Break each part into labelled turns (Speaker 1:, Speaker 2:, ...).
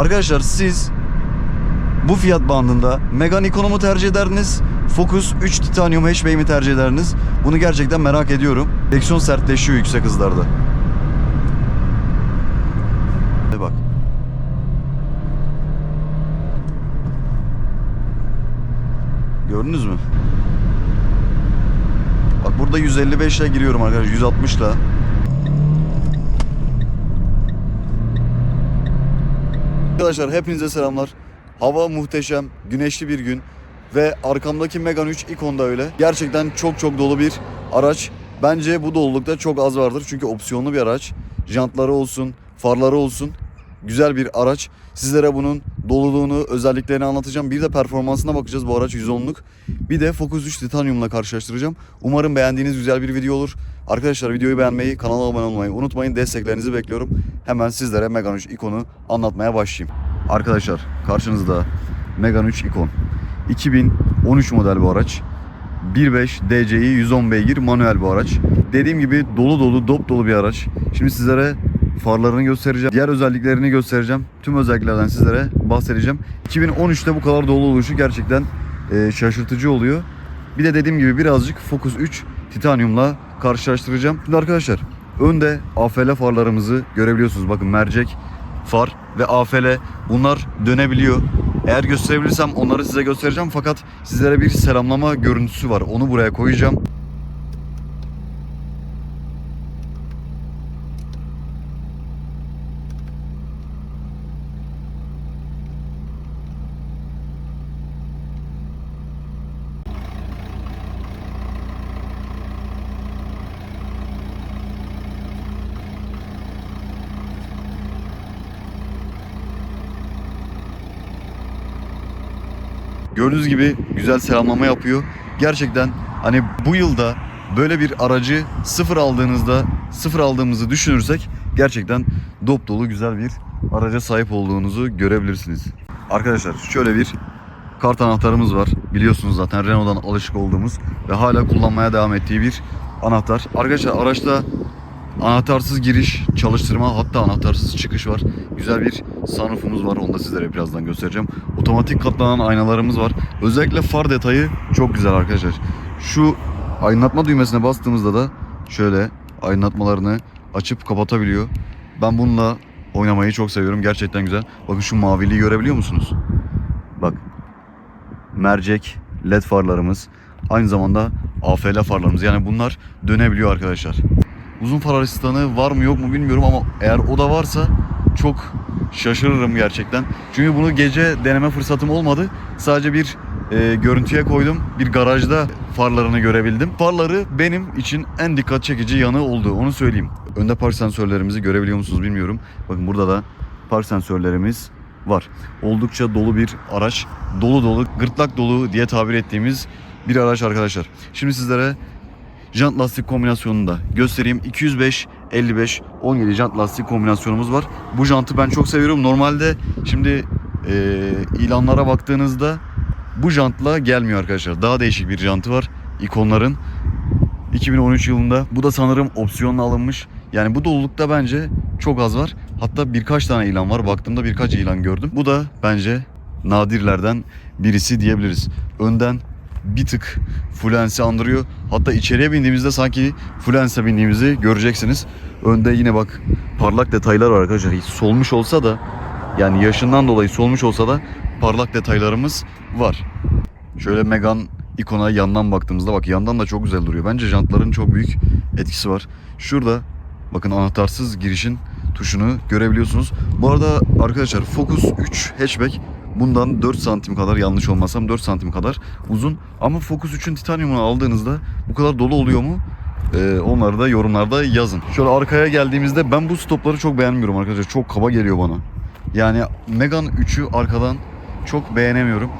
Speaker 1: Arkadaşlar siz bu fiyat bandında Megane Econo mu tercih ederdiniz? Focus 3 Titanium hatchback mi tercih ederdiniz? Bunu gerçekten merak ediyorum. Direksiyon sertleşiyor yüksek hızlarda. Hadi bak. Gördünüz mü? Bak burada 155 ile giriyorum arkadaşlar. 160 ile. Arkadaşlar hepinize selamlar. Hava muhteşem, güneşli bir gün ve arkamdaki Megane 3 Icon da öyle. Gerçekten çok çok dolu bir araç. Bence bu dolulukta çok az vardır çünkü opsiyonlu bir araç. Jantları olsun, farları olsun. Güzel bir araç. Sizlere bunun doluluğunu, özelliklerini anlatacağım. Bir de performansına bakacağız bu araç 110'luk. Bir de Focus 3 Titanium'la karşılaştıracağım. Umarım beğendiğiniz güzel bir video olur. Arkadaşlar videoyu beğenmeyi, kanala abone olmayı unutmayın. Desteklerinizi bekliyorum. Hemen sizlere Megane 3 ikonu anlatmaya başlayayım. Arkadaşlar karşınızda Megane 3 ikon. 2013 model bu araç. 1.5 DCi 110 beygir manuel bu araç. Dediğim gibi dolu dolu dop dolu bir araç. Şimdi sizlere farlarını göstereceğim. Diğer özelliklerini göstereceğim. Tüm özelliklerden sizlere bahsedeceğim. 2013'te bu kadar dolu oluşu gerçekten e, şaşırtıcı oluyor. Bir de dediğim gibi birazcık Focus 3 Titanium'la karşılaştıracağım. Şimdi arkadaşlar önde AFL farlarımızı görebiliyorsunuz. Bakın mercek, far ve AFL bunlar dönebiliyor. Eğer gösterebilirsem onları size göstereceğim fakat sizlere bir selamlama görüntüsü var. Onu buraya koyacağım. Gördüğünüz gibi güzel selamlama yapıyor. Gerçekten hani bu yılda böyle bir aracı sıfır aldığınızda sıfır aldığımızı düşünürsek gerçekten dop dolu güzel bir araca sahip olduğunuzu görebilirsiniz. Arkadaşlar şöyle bir kart anahtarımız var. Biliyorsunuz zaten Renault'dan alışık olduğumuz ve hala kullanmaya devam ettiği bir anahtar. Arkadaşlar araçta Anahtarsız giriş, çalıştırma hatta anahtarsız çıkış var. Güzel bir sunroofumuz var. Onu da sizlere birazdan göstereceğim. Otomatik katlanan aynalarımız var. Özellikle far detayı çok güzel arkadaşlar. Şu aydınlatma düğmesine bastığımızda da şöyle aydınlatmalarını açıp kapatabiliyor. Ben bununla oynamayı çok seviyorum. Gerçekten güzel. Bakın şu maviliği görebiliyor musunuz? Bak. Mercek, led farlarımız. Aynı zamanda AFL farlarımız. Yani bunlar dönebiliyor arkadaşlar. Uzun far asistanı var mı yok mu bilmiyorum ama eğer o da varsa çok şaşırırım gerçekten. Çünkü bunu gece deneme fırsatım olmadı. Sadece bir e, görüntüye koydum. Bir garajda farlarını görebildim. Farları benim için en dikkat çekici yanı oldu. Onu söyleyeyim. Önde park sensörlerimizi görebiliyor musunuz bilmiyorum. Bakın burada da park sensörlerimiz var. Oldukça dolu bir araç. Dolu dolu, gırtlak dolu diye tabir ettiğimiz bir araç arkadaşlar. Şimdi sizlere jant lastik kombinasyonunu da göstereyim. 205 55 17 jant lastik kombinasyonumuz var. Bu jantı ben çok seviyorum. Normalde şimdi e, ilanlara baktığınızda bu jantla gelmiyor arkadaşlar. Daha değişik bir jantı var ikonların. 2013 yılında. Bu da sanırım opsiyonla alınmış. Yani bu dolulukta bence çok az var. Hatta birkaç tane ilan var. Baktığımda birkaç ilan gördüm. Bu da bence nadirlerden birisi diyebiliriz. Önden bir tık Fluence'i andırıyor. Hatta içeriye bindiğimizde sanki Fluence'e bindiğimizi göreceksiniz. Önde yine bak parlak detaylar var arkadaşlar. Solmuş olsa da yani yaşından dolayı solmuş olsa da parlak detaylarımız var. Şöyle Megan ikona yandan baktığımızda bak yandan da çok güzel duruyor. Bence jantların çok büyük etkisi var. Şurada bakın anahtarsız girişin tuşunu görebiliyorsunuz. Bu arada arkadaşlar Focus 3 hatchback bundan 4 santim kadar yanlış olmasam 4 santim kadar uzun. Ama Focus 3'ün titanyumunu aldığınızda bu kadar dolu oluyor mu? Ee, onları da yorumlarda yazın. Şöyle arkaya geldiğimizde ben bu stopları çok beğenmiyorum arkadaşlar. Çok kaba geliyor bana. Yani Megane 3'ü arkadan çok beğenemiyorum.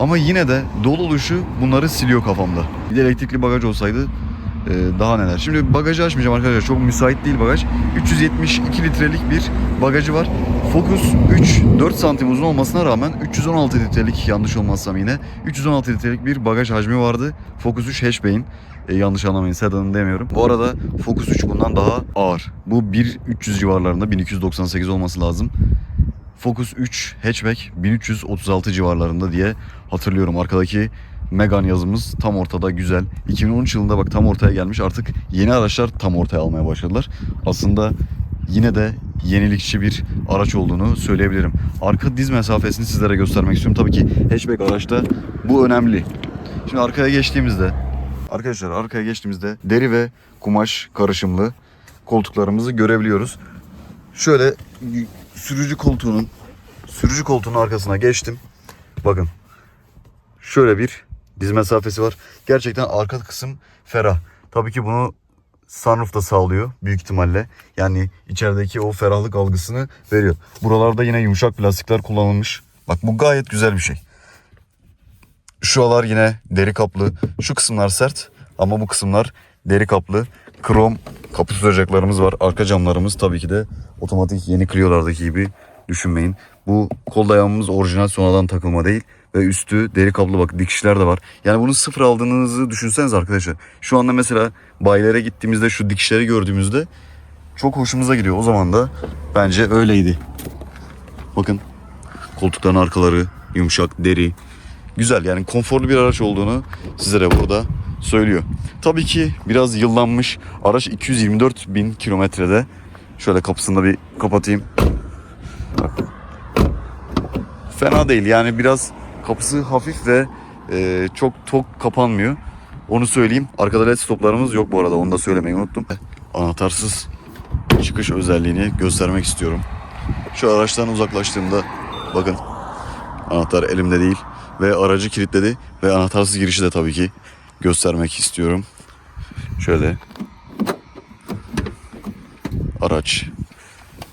Speaker 1: Ama yine de dolu oluşu bunları siliyor kafamda. Bir de elektrikli bagaj olsaydı daha neler. Şimdi bagajı açmayacağım arkadaşlar. Çok müsait değil bagaj. 372 litrelik bir bagajı var. Focus 3 4 santim uzun olmasına rağmen 316 litrelik yanlış olmazsam yine 316 litrelik bir bagaj hacmi vardı. Focus 3 hatchback'in e, yanlış anlamayın sedanın demiyorum. Bu arada Focus 3 bundan daha ağır. Bu 1.300 civarlarında 1298 olması lazım. Focus 3 hatchback 1336 civarlarında diye hatırlıyorum. Arkadaki Megane yazımız tam ortada güzel. 2013 yılında bak tam ortaya gelmiş. Artık yeni araçlar tam ortaya almaya başladılar. Aslında yine de yenilikçi bir araç olduğunu söyleyebilirim. Arka diz mesafesini sizlere göstermek istiyorum. Tabii ki hatchback araçta bu önemli. Şimdi arkaya geçtiğimizde arkadaşlar arkaya geçtiğimizde deri ve kumaş karışımlı koltuklarımızı görebiliyoruz. Şöyle sürücü koltuğunun sürücü koltuğunun arkasına geçtim. Bakın. Şöyle bir diz mesafesi var. Gerçekten arka kısım ferah. Tabii ki bunu sunroof da sağlıyor büyük ihtimalle. Yani içerideki o ferahlık algısını veriyor. Buralarda yine yumuşak plastikler kullanılmış. Bak bu gayet güzel bir şey. Şuralar yine deri kaplı. Şu kısımlar sert ama bu kısımlar deri kaplı. Krom kapı tutacaklarımız var. Arka camlarımız tabii ki de otomatik yeni Clio'lardaki gibi düşünmeyin. Bu kol dayağımız orijinal sonradan takılma değil. Ve üstü deri kaplı bak dikişler de var. Yani bunu sıfır aldığınızı düşünseniz arkadaşlar. Şu anda mesela bayilere gittiğimizde şu dikişleri gördüğümüzde çok hoşumuza gidiyor. O zaman da bence öyleydi. Bakın koltukların arkaları yumuşak deri. Güzel yani konforlu bir araç olduğunu sizlere burada söylüyor. Tabii ki biraz yıllanmış. Araç 224 bin kilometrede. Şöyle kapısını da bir kapatayım. Fena değil yani biraz kapısı hafif ve e, çok tok kapanmıyor. Onu söyleyeyim. Arkada led stoplarımız yok bu arada onu da söylemeyi unuttum. Anahtarsız çıkış özelliğini göstermek istiyorum. Şu araçtan uzaklaştığımda bakın anahtar elimde değil ve aracı kilitledi ve anahtarsız girişi de tabii ki göstermek istiyorum. Şöyle araç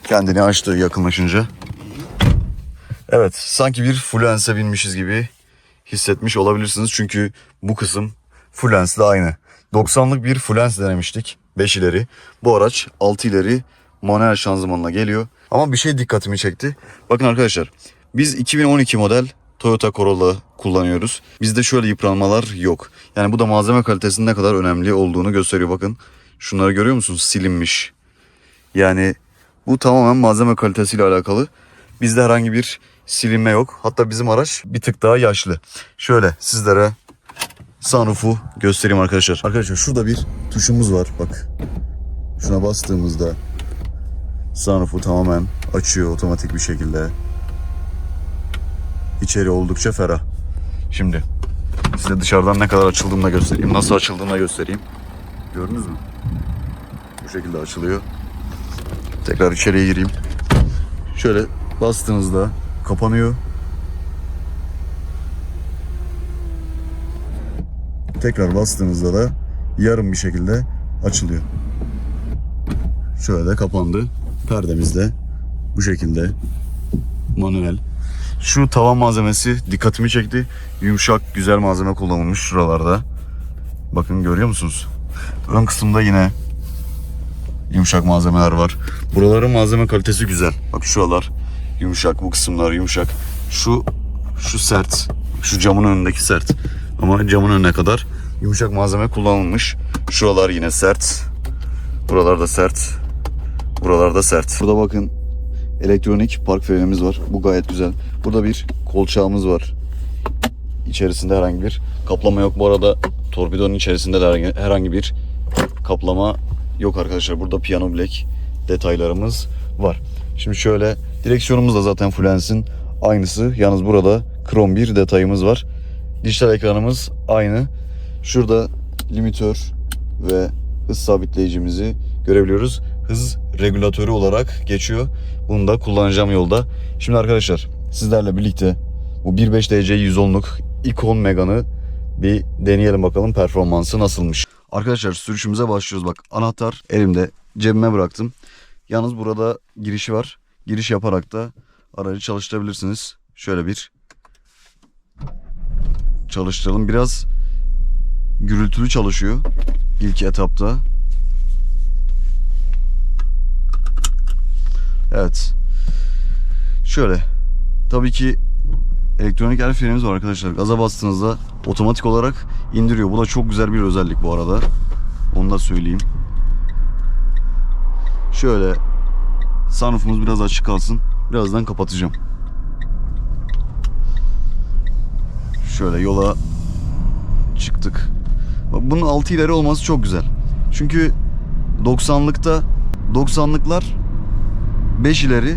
Speaker 1: kendini açtı yakınlaşınca. Evet sanki bir Fluence'e binmişiz gibi hissetmiş olabilirsiniz. Çünkü bu kısım Fluence'le aynı. 90'lık bir Fluence denemiştik. 5 ileri. Bu araç 6 ileri manuel şanzımanla geliyor. Ama bir şey dikkatimi çekti. Bakın arkadaşlar biz 2012 model Toyota Corolla kullanıyoruz. Bizde şöyle yıpranmalar yok. Yani bu da malzeme kalitesinin ne kadar önemli olduğunu gösteriyor. Bakın şunları görüyor musunuz? Silinmiş. Yani bu tamamen malzeme kalitesiyle alakalı. Bizde herhangi bir silinme yok. Hatta bizim araç bir tık daha yaşlı. Şöyle sizlere sunroof'u göstereyim arkadaşlar. Arkadaşlar şurada bir tuşumuz var. Bak. Şuna bastığımızda sunroof'u tamamen açıyor otomatik bir şekilde. İçeri oldukça ferah. Şimdi size dışarıdan ne kadar açıldığını da göstereyim. Nasıl açıldığını da göstereyim. Gördünüz mü? Bu şekilde açılıyor. Tekrar içeriye gireyim. Şöyle bastığınızda kapanıyor. Tekrar bastığınızda da yarım bir şekilde açılıyor. Şöyle de kapandı. Perdemiz de bu şekilde manuel. Şu tavan malzemesi dikkatimi çekti. Yumuşak güzel malzeme kullanılmış şuralarda. Bakın görüyor musunuz? Ön kısımda yine yumuşak malzemeler var. Buraların malzeme kalitesi güzel. Bak şuralar yumuşak, bu kısımlar yumuşak. Şu şu sert. Şu camın önündeki sert. Ama camın önüne kadar yumuşak malzeme kullanılmış. Şuralar yine sert. Buralar da sert. Buralar da sert. Burada bakın elektronik park frenimiz var. Bu gayet güzel. Burada bir kolçağımız var. İçerisinde herhangi bir kaplama yok. Bu arada torpidonun içerisinde de herhangi- bir kaplama yok arkadaşlar. Burada piano black detaylarımız var. Şimdi şöyle direksiyonumuz da zaten Fluence'in aynısı. Yalnız burada krom bir detayımız var. Dijital ekranımız aynı. Şurada limitör ve hız sabitleyicimizi görebiliyoruz. Hız regülatörü olarak geçiyor. Bunu da kullanacağım yolda. Şimdi arkadaşlar sizlerle birlikte bu 1.5 DC 110'luk Icon Megane'ı bir deneyelim bakalım performansı nasılmış. Arkadaşlar sürüşümüze başlıyoruz. Bak anahtar elimde cebime bıraktım. Yalnız burada girişi var. Giriş yaparak da aracı çalıştırabilirsiniz. Şöyle bir çalıştıralım. Biraz gürültülü çalışıyor ilk etapta. Evet. Şöyle. Tabii ki elektronik el frenimiz var arkadaşlar. Gaza bastığınızda otomatik olarak indiriyor. Bu da çok güzel bir özellik bu arada. Onu da söyleyeyim. Şöyle sunroofumuz biraz açık kalsın. Birazdan kapatacağım. Şöyle yola çıktık. Bak bunun 6 ileri olması çok güzel. Çünkü 90'lıkta 90'lıklar 5 ileri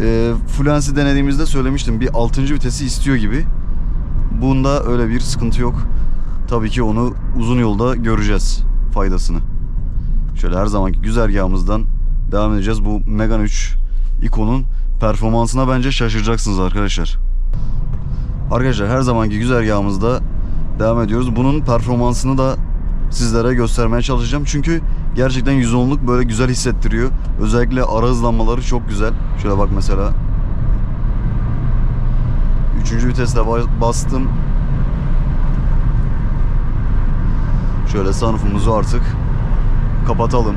Speaker 1: e, Fluency denediğimizde söylemiştim bir 6. vitesi istiyor gibi. Bunda öyle bir sıkıntı yok. Tabii ki onu uzun yolda göreceğiz faydasını. Şöyle her zamanki güzergahımızdan devam edeceğiz. Bu Megane 3 ikonun performansına bence şaşıracaksınız arkadaşlar. Arkadaşlar her zamanki güzergahımızda devam ediyoruz. Bunun performansını da sizlere göstermeye çalışacağım. Çünkü gerçekten 110'luk böyle güzel hissettiriyor. Özellikle ara hızlanmaları çok güzel. Şöyle bak mesela. Üçüncü viteste ba- bastım. Şöyle sunroofumuzu artık kapatalım.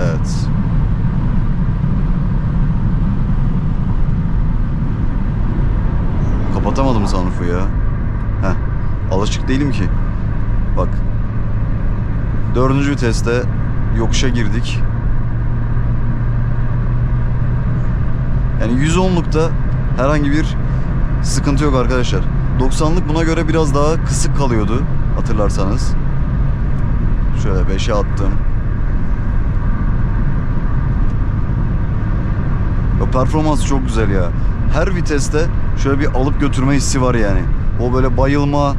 Speaker 1: Evet. Kapatamadım sunroof'u ya. Heh. Alışık değilim ki. Bak. Dördüncü viteste yokuşa girdik. Yani 110'lukta herhangi bir sıkıntı yok arkadaşlar. 90'lık buna göre biraz daha kısık kalıyordu hatırlarsanız. Şöyle 5'e attım. Ya performans çok güzel ya. Her viteste şöyle bir alıp götürme hissi var yani. O böyle bayılma,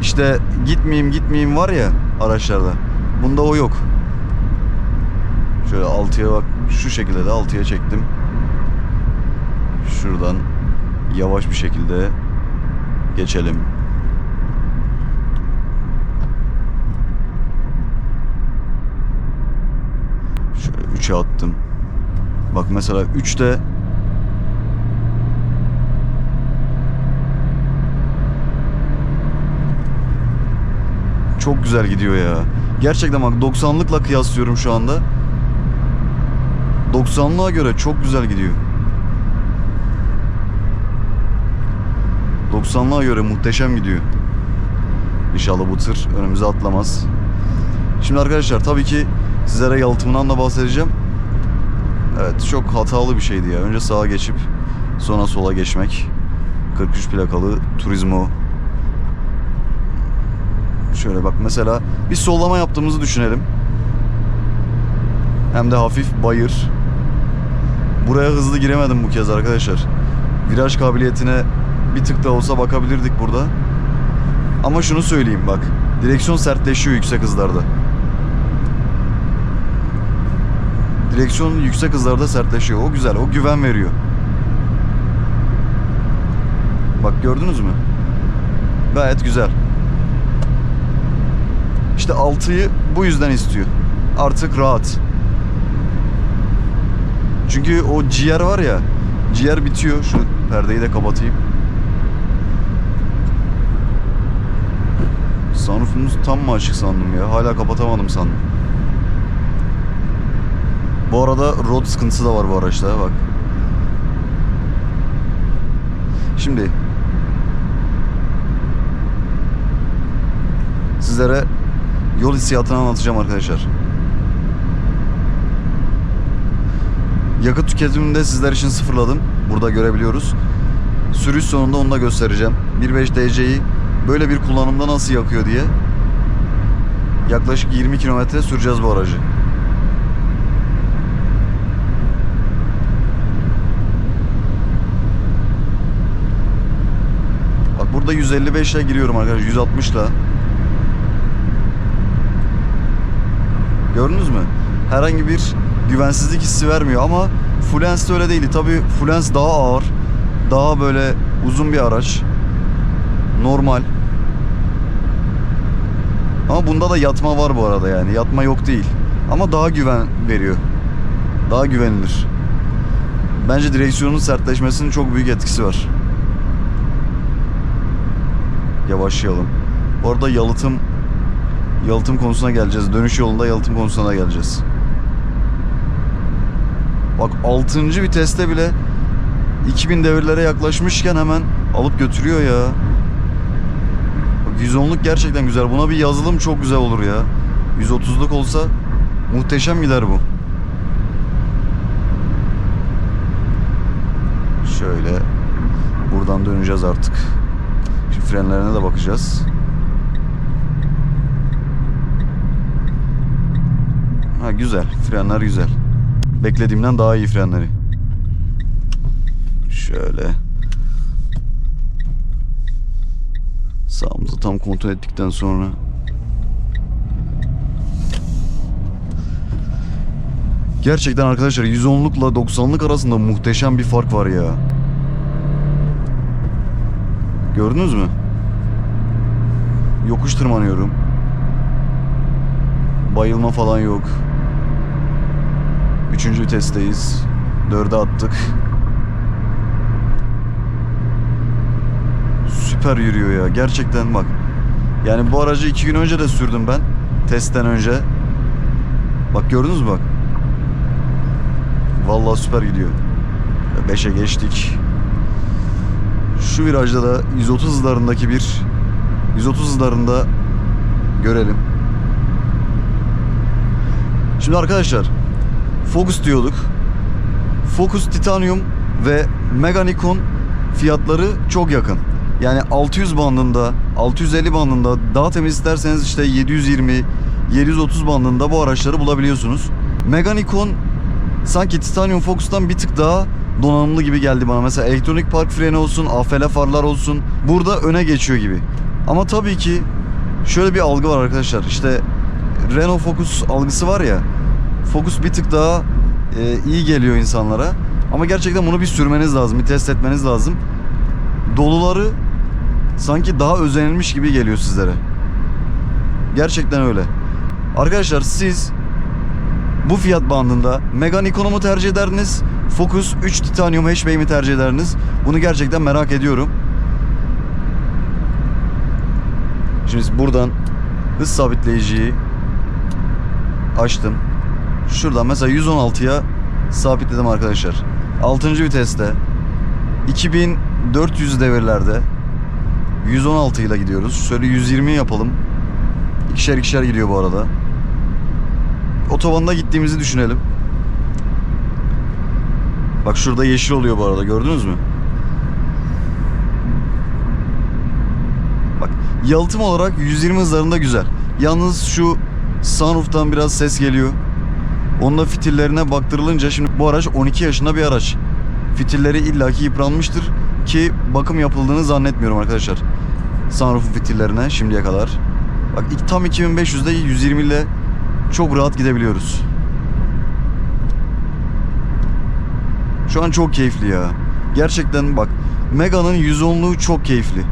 Speaker 1: işte gitmeyeyim gitmeyeyim var ya araçlarda. Bunda o yok. Şöyle 6'ya bak şu şekilde de 6'ya çektim. Şuradan yavaş bir şekilde geçelim. Şöyle 3'e attım. Bak mesela 3'te çok güzel gidiyor ya. Gerçekten bak 90'lıkla kıyaslıyorum şu anda. 90'lığa göre çok güzel gidiyor. 90'lığa göre muhteşem gidiyor. İnşallah bu tır önümüze atlamaz. Şimdi arkadaşlar tabii ki sizlere yalıtımından da bahsedeceğim. Evet çok hatalı bir şeydi ya. Önce sağa geçip sonra sola geçmek. 43 plakalı Turismo. Şöyle bak mesela bir sollama yaptığımızı düşünelim. Hem de hafif bayır. Buraya hızlı giremedim bu kez arkadaşlar. Viraj kabiliyetine bir tık da olsa bakabilirdik burada. Ama şunu söyleyeyim bak. Direksiyon sertleşiyor yüksek hızlarda. Direksiyon yüksek hızlarda sertleşiyor. O güzel. O güven veriyor. Bak gördünüz mü? Gayet güzel. İşte 6'yı bu yüzden istiyor. Artık rahat. Çünkü o ciğer var ya. Ciğer bitiyor. Şu perdeyi de kapatayım. Sunroofumuz tam mı açık sandım ya? Hala kapatamadım sandım. Bu arada road sıkıntısı da var bu araçta bak. Şimdi sizlere yol hissiyatını anlatacağım arkadaşlar. Yakıt tüketimini de sizler için sıfırladım. Burada görebiliyoruz. Sürüş sonunda onu da göstereceğim. 1.5 DC'yi böyle bir kullanımda nasıl yakıyor diye. Yaklaşık 20 kilometre süreceğiz bu aracı. Bak burada 155 ile giriyorum arkadaşlar. 160 ile. Gördünüz mü? Herhangi bir güvensizlik hissi vermiyor ama Fluence de öyle değildi. Tabi Fluence daha ağır. Daha böyle uzun bir araç. Normal. Ama bunda da yatma var bu arada yani. Yatma yok değil. Ama daha güven veriyor. Daha güvenilir. Bence direksiyonun sertleşmesinin çok büyük etkisi var. Yavaşlayalım. Bu arada yalıtım yalıtım konusuna geleceğiz. Dönüş yolunda yalıtım konusuna geleceğiz. Bak 6. viteste bile 2000 devirlere yaklaşmışken hemen alıp götürüyor ya. Bak 110'luk gerçekten güzel. Buna bir yazılım çok güzel olur ya. 130'luk olsa muhteşem gider bu. Şöyle buradan döneceğiz artık. Şimdi frenlerine de bakacağız. Ha güzel. Frenler güzel. Beklediğimden daha iyi frenleri. Şöyle. Sağımızı tam kontrol ettikten sonra Gerçekten arkadaşlar 110'lukla 90'lık arasında muhteşem bir fark var ya. Gördünüz mü? Yokuş tırmanıyorum. Bayılma falan yok. Üçüncü vitesteyiz. Dörde attık. Süper yürüyor ya. Gerçekten bak. Yani bu aracı iki gün önce de sürdüm ben. Testten önce. Bak gördünüz mü bak. Vallahi süper gidiyor. 5'e geçtik. Şu virajda da 130 hızlarındaki bir 130 hızlarında görelim. Şimdi arkadaşlar Focus diyorduk. Focus Titanium ve Mega Nikon fiyatları çok yakın. Yani 600 bandında, 650 bandında daha temiz isterseniz işte 720, 730 bandında bu araçları bulabiliyorsunuz. Mega Nikon sanki Titanium Focus'tan bir tık daha donanımlı gibi geldi bana. Mesela elektronik park freni olsun, AFL farlar olsun. Burada öne geçiyor gibi. Ama tabii ki şöyle bir algı var arkadaşlar. İşte Renault Focus algısı var ya. Focus bir tık daha e, iyi geliyor insanlara. Ama gerçekten bunu bir sürmeniz lazım, bir test etmeniz lazım. Doluları sanki daha özenilmiş gibi geliyor sizlere. Gerçekten öyle. Arkadaşlar siz bu fiyat bandında Megane Nikon'u mu tercih ederdiniz? Focus 3 Titanium hatchback'i mi tercih ederdiniz? Bunu gerçekten merak ediyorum. Şimdi buradan hız sabitleyiciyi açtım. Şuradan mesela 116'ya sabitledim arkadaşlar. 6. viteste 2400 devirlerde 116 ile gidiyoruz. Şöyle 120 yapalım. İkişer ikişer gidiyor bu arada. Otobanda gittiğimizi düşünelim. Bak şurada yeşil oluyor bu arada gördünüz mü? Bak yalıtım olarak 120 hızlarında güzel. Yalnız şu sunroof'tan biraz ses geliyor. Onunla fitillerine baktırılınca şimdi bu araç 12 yaşında bir araç. Fitilleri illaki yıpranmıştır ki bakım yapıldığını zannetmiyorum arkadaşlar. Sunroof'un fitillerine şimdiye kadar. Bak tam 2500'de 120 ile çok rahat gidebiliyoruz. Şu an çok keyifli ya. Gerçekten bak Mega'nın 110'luğu çok keyifli.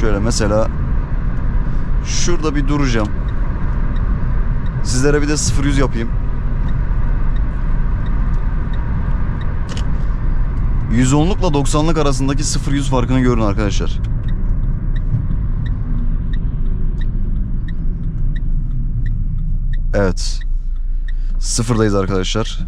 Speaker 1: Şöyle mesela şurada bir duracağım. Sizlere bir de 0-100 yapayım. 110'lukla 90'lık arasındaki 0-100 farkını görün arkadaşlar. Evet. Sıfırdayız arkadaşlar.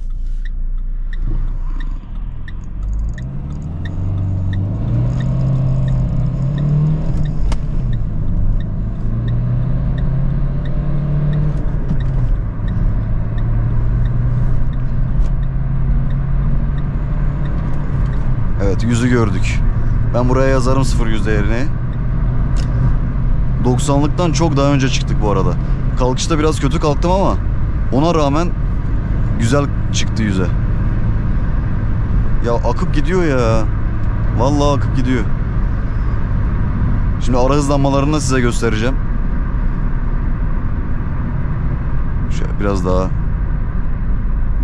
Speaker 1: Yüzü gördük. Ben buraya yazarım 0 yüz değerini. 90'lıktan çok daha önce çıktık bu arada. Kalkışta biraz kötü kalktım ama ona rağmen güzel çıktı yüze. Ya akıp gidiyor ya. Vallahi akıp gidiyor. Şimdi ara hızlanmalarını da size göstereceğim. Şöyle biraz daha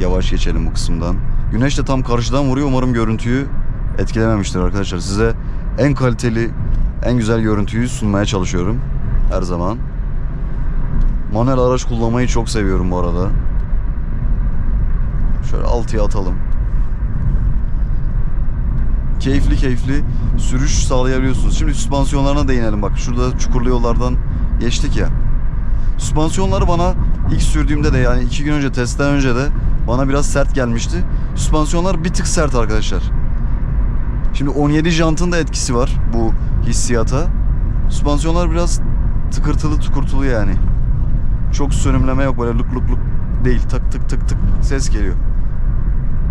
Speaker 1: yavaş geçelim bu kısımdan. Güneş de tam karşıdan vuruyor. Umarım görüntüyü etkilememiştir arkadaşlar. Size en kaliteli, en güzel görüntüyü sunmaya çalışıyorum. Her zaman. Manuel araç kullanmayı çok seviyorum bu arada. Şöyle altıya atalım. Keyifli keyifli sürüş sağlayabiliyorsunuz. Şimdi süspansiyonlarına değinelim. Bak şurada çukurlu yollardan geçtik ya. Süspansiyonları bana ilk sürdüğümde de yani iki gün önce testten önce de bana biraz sert gelmişti. Süspansiyonlar bir tık sert arkadaşlar. Şimdi 17 jantın da etkisi var bu hissiyata. Süspansiyonlar biraz tıkırtılı tukurtulu yani. Çok sönümleme yok böyle luk luk luk değil. Tık tık tık tık ses geliyor.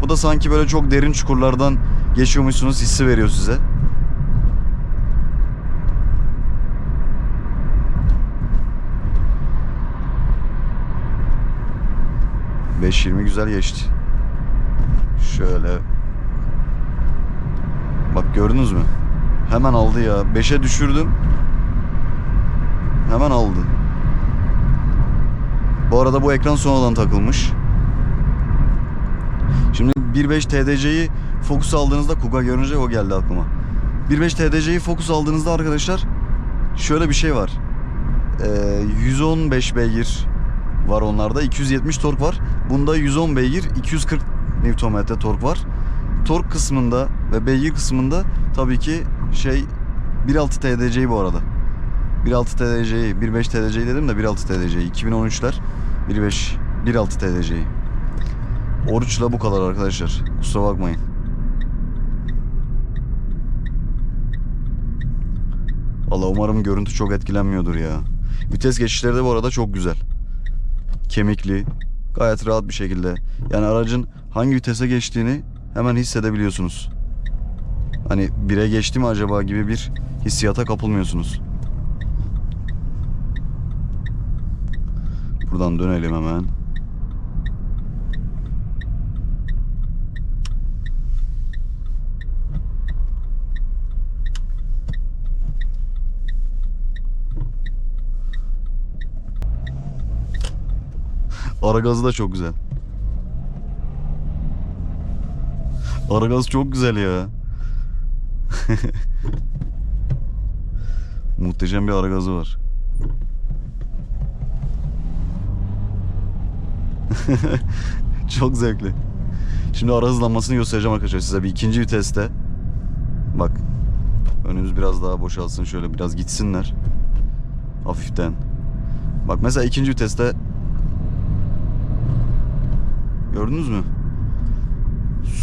Speaker 1: Bu da sanki böyle çok derin çukurlardan geçiyormuşsunuz hissi veriyor size. ...5.20 güzel geçti. Şöyle... Bak gördünüz mü? Hemen aldı ya. 5'e düşürdüm. Hemen aldı. Bu arada bu ekran sonradan takılmış. Şimdi 1.5 TDC'yi Focus aldığınızda Kuga görünce o geldi aklıma. 1.5 TDC'yi Focus aldığınızda arkadaşlar şöyle bir şey var. Ee, 115 beygir var onlarda. 270 tork var. Bunda 110 beygir, 240 Nm tork var. Tork kısmında ve beygir kısmında tabii ki şey 1.6 TDC'yi bu arada. 1.6 TDC'yi, 1.5 TDC'yi dedim de 1.6 TDC'yi. 2013'ler 1.5, 1.6 TDC'yi. Oruçla bu kadar arkadaşlar. Kusura bakmayın. Valla umarım görüntü çok etkilenmiyordur ya. Vites geçişleri de bu arada çok güzel. Kemikli. Gayet rahat bir şekilde. Yani aracın hangi vitese geçtiğini hemen hissedebiliyorsunuz. Hani bire geçti mi acaba gibi bir hissiyata kapılmıyorsunuz. Buradan dönelim hemen. Ara gazı da çok güzel. Ara gaz çok güzel ya. Muhteşem bir ara gazı var. çok zevkli. Şimdi ara hızlanmasını göstereceğim arkadaşlar size bir ikinci viteste. Bak. Önümüz biraz daha boşalsın şöyle biraz gitsinler. Hafiften. Bak mesela ikinci viteste Gördünüz mü?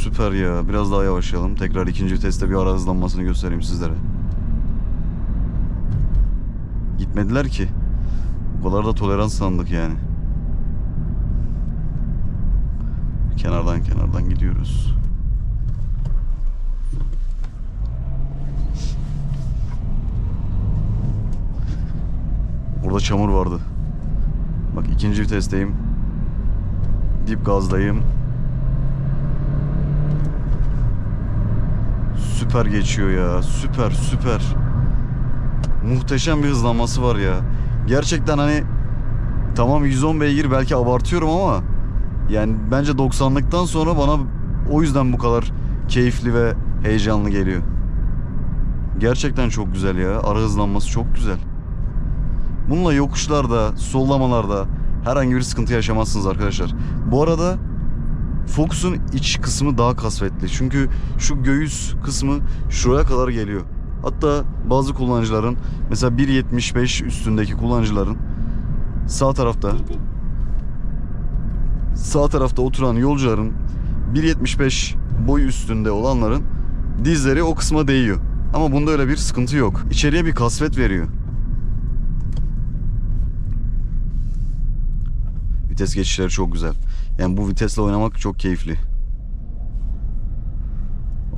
Speaker 1: Süper ya. Biraz daha yavaşlayalım. Tekrar ikinci viteste bir ara hızlanmasını göstereyim sizlere. Gitmediler ki. Bu kadar da tolerans sandık yani. Kenardan kenardan gidiyoruz. Burada çamur vardı. Bak ikinci vitesteyim. Dip gazdayım. Süper geçiyor ya. Süper süper. Muhteşem bir hızlanması var ya. Gerçekten hani tamam 110 beygir belki abartıyorum ama yani bence 90'lıktan sonra bana o yüzden bu kadar keyifli ve heyecanlı geliyor. Gerçekten çok güzel ya. Ara hızlanması çok güzel. Bununla yokuşlarda, sollamalarda herhangi bir sıkıntı yaşamazsınız arkadaşlar. Bu arada Focus'un iç kısmı daha kasvetli. Çünkü şu göğüs kısmı şuraya kadar geliyor. Hatta bazı kullanıcıların mesela 1.75 üstündeki kullanıcıların sağ tarafta sağ tarafta oturan yolcuların 1.75 boy üstünde olanların dizleri o kısma değiyor. Ama bunda öyle bir sıkıntı yok. İçeriye bir kasvet veriyor. Vites geçişleri çok güzel. Yani bu vitesle oynamak çok keyifli.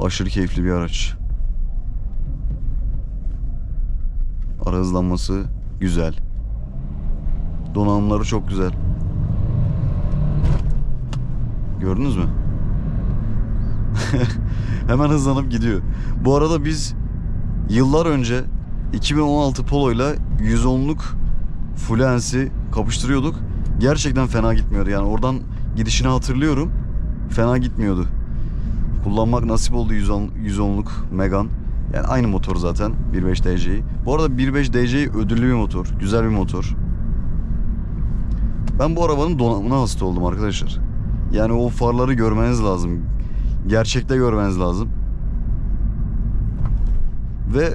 Speaker 1: Aşırı keyifli bir araç. Ara hızlanması güzel. Donanımları çok güzel. Gördünüz mü? Hemen hızlanıp gidiyor. Bu arada biz yıllar önce 2016 Polo ile 110'luk Fluence'i kapıştırıyorduk. Gerçekten fena gitmiyordu. Yani oradan gidişini hatırlıyorum. Fena gitmiyordu. Kullanmak nasip oldu 110, 110'luk Megan. Yani aynı motor zaten 1.5 DC'yi. Bu arada 1.5 DC'yi ödüllü bir motor. Güzel bir motor. Ben bu arabanın donanımına hasta oldum arkadaşlar. Yani o farları görmeniz lazım. Gerçekte görmeniz lazım. Ve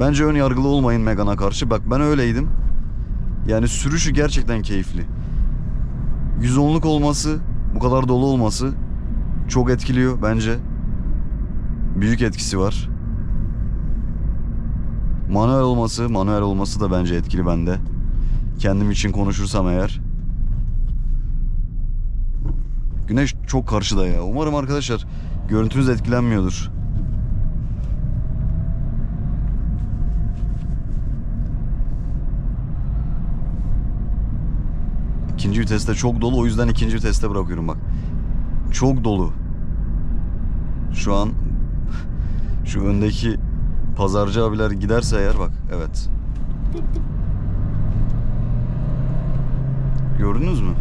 Speaker 1: bence ön yargılı olmayın Megan'a karşı. Bak ben öyleydim. Yani sürüşü gerçekten keyifli. 110'luk olması, bu kadar dolu olması çok etkiliyor bence. Büyük etkisi var. Manuel olması, manuel olması da bence etkili bende. Kendim için konuşursam eğer. Güneş çok karşıda ya. Umarım arkadaşlar görüntünüz etkilenmiyordur. İkinci viteste çok dolu o yüzden ikinci viteste bırakıyorum bak. Çok dolu. Şu an şu öndeki pazarcı abiler giderse eğer bak evet. Gördünüz mü?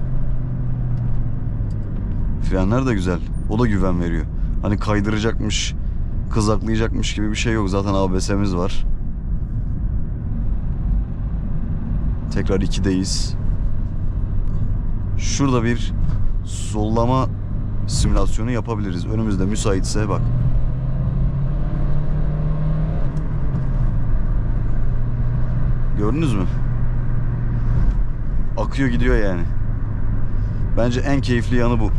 Speaker 1: Frenler de güzel. O da güven veriyor. Hani kaydıracakmış, kızaklayacakmış gibi bir şey yok. Zaten ABS'miz var. Tekrar 2'deyiz. Şurada bir sollama simülasyonu yapabiliriz. Önümüzde müsaitse bak. Gördünüz mü? Akıyor gidiyor yani. Bence en keyifli yanı bu.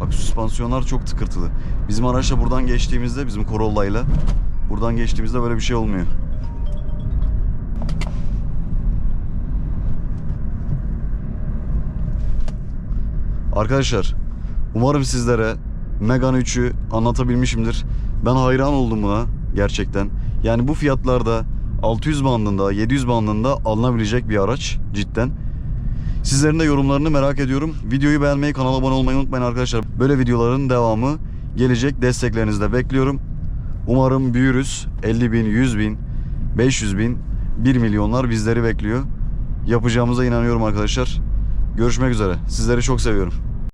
Speaker 1: Bak süspansiyonlar çok tıkırtılı. Bizim araçla buradan geçtiğimizde, bizim Corolla'yla buradan geçtiğimizde böyle bir şey olmuyor. Arkadaşlar umarım sizlere Megane 3'ü anlatabilmişimdir. Ben hayran oldum buna gerçekten. Yani bu fiyatlarda 600 bandında 700 bandında alınabilecek bir araç cidden. Sizlerin de yorumlarını merak ediyorum. Videoyu beğenmeyi, kanala abone olmayı unutmayın arkadaşlar. Böyle videoların devamı gelecek. Desteklerinizi de bekliyorum. Umarım büyürüz. 50 bin, 100 bin, 500 bin, 1 milyonlar bizleri bekliyor. Yapacağımıza inanıyorum arkadaşlar. Görüşmek üzere. Sizleri çok seviyorum.